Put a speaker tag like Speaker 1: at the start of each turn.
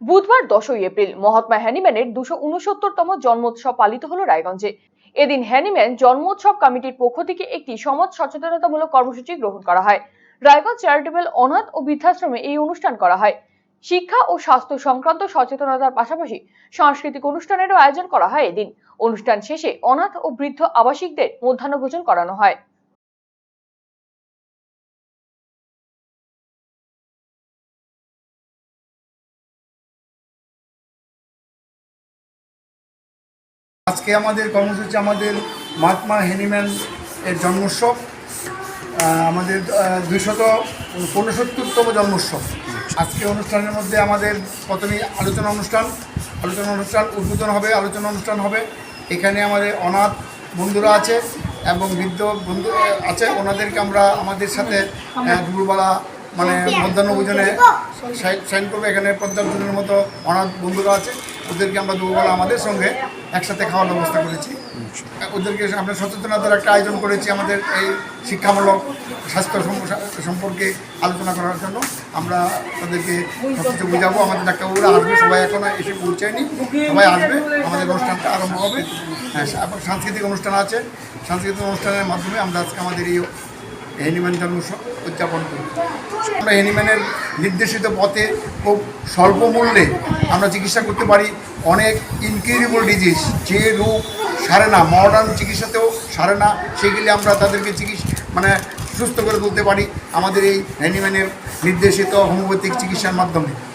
Speaker 1: বুধবার দশই এপ্রিল মহাত্মা হ্যানিম্যানের দুশো উনসত্তরতম জন্মোৎসব পালিত হলো রায়গঞ্জে। এদিন হ্যানিম্যান জন্মোৎসব কমিটির পক্ষ থেকে একটি সমাজ সচেতনতামূলক কর্মসূচি গ্রহণ করা হয়। রায়গঞ্জ চ্যারিটেবল অনাথ ও বৃদ্ধাশ্রমে এই অনুষ্ঠান করা হয়। শিক্ষা ও স্বাস্থ্য সংক্রান্ত সচেতনতার পাশাপাশি সাংস্কৃতিক অনুষ্ঠানেরও আয়োজন করা হয় এদিন। অনুষ্ঠান শেষে অনাথ ও বৃদ্ধ আবাসিকদের মধ্যাহ্নভোজন করানো হয়।
Speaker 2: আজকে আমাদের কর্মসূচি আমাদের মহাত্মা হেনিম্যান এর জন্মোৎসব আমাদের দুইশত ঊনসত্তরতম জন্মোৎসব। আজকে অনুষ্ঠানের মধ্যে আমাদের প্রথমেই আলোচনা অনুষ্ঠান আলোচনা অনুষ্ঠান উদ্বোধন হবে, আলোচনা অনুষ্ঠান হবে। এখানে আমাদের অনাথ বন্ধুরা আছে এবং বৃদ্ধ বন্ধু আছে। ওনাদেরকে আমরা আমাদের সাথে দুপুরবেলা মানে মধ্যাহ্ন ভোজনে সাইন করব। এখানে পঞ্চাশ মতো অনাথ বন্ধুরা আছে। ওদেরকে আমরা দুপুরবেলা আমাদের সঙ্গে একসাথে খাওয়ার ব্যবস্থা করেছি। ওদেরকে আমরা সচেতনতার একটা আয়োজন করেছি আমাদের এই শিক্ষামূলক স্বাস্থ্য সম্পর্কে আলোচনা করার জন্য। আমরা তাদেরকে সব কিছু বুঝাবো। আমাদের ডাক্তারবাবুরা আসবে, সবাই এখনও এসে পৌঁছায়নি। সবাই আসবে, আমাদের অনুষ্ঠানটা আরম্ভ হবে। হ্যাঁ সাংস্কৃতিক অনুষ্ঠান আছে। সাংস্কৃতিক অনুষ্ঠানের মাধ্যমে আমরা আজকে আমাদের এই হ্যানিম্যান জন্ম উদযাপন করি। আমরা হেনিম্যানের নির্দেশিত পথে খুব স্বল্প মূল্যে আমরা চিকিৎসা করতে পারি। অনেক ইনকিউরেবল ডিজিজ যে রোগ সারে না মডার্ন চিকিৎসাতেও সারে না, সেগুলি আমরা তাদেরকে চিকিৎসা মানে সুস্থ করে তুলতে পারি আমাদের এই হ্যানিম্যানের নির্দেশিত হোমিওপ্যাথিক চিকিৎসার মাধ্যমে।